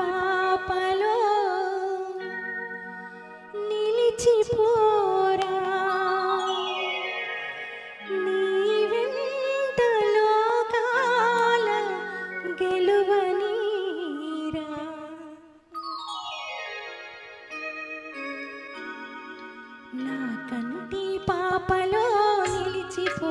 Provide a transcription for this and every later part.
పాపలో నిలిచిపోరా. నీ వెంట లోకాల గెలువనీరా. నా కంటి పాపలో నిలిచిపో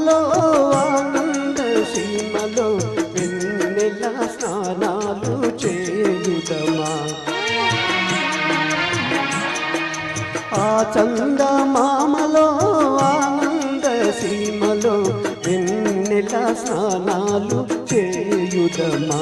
చందమామలో ఆనంద సీమలో ఎన్నెల స్నానాలు చేయుదమా?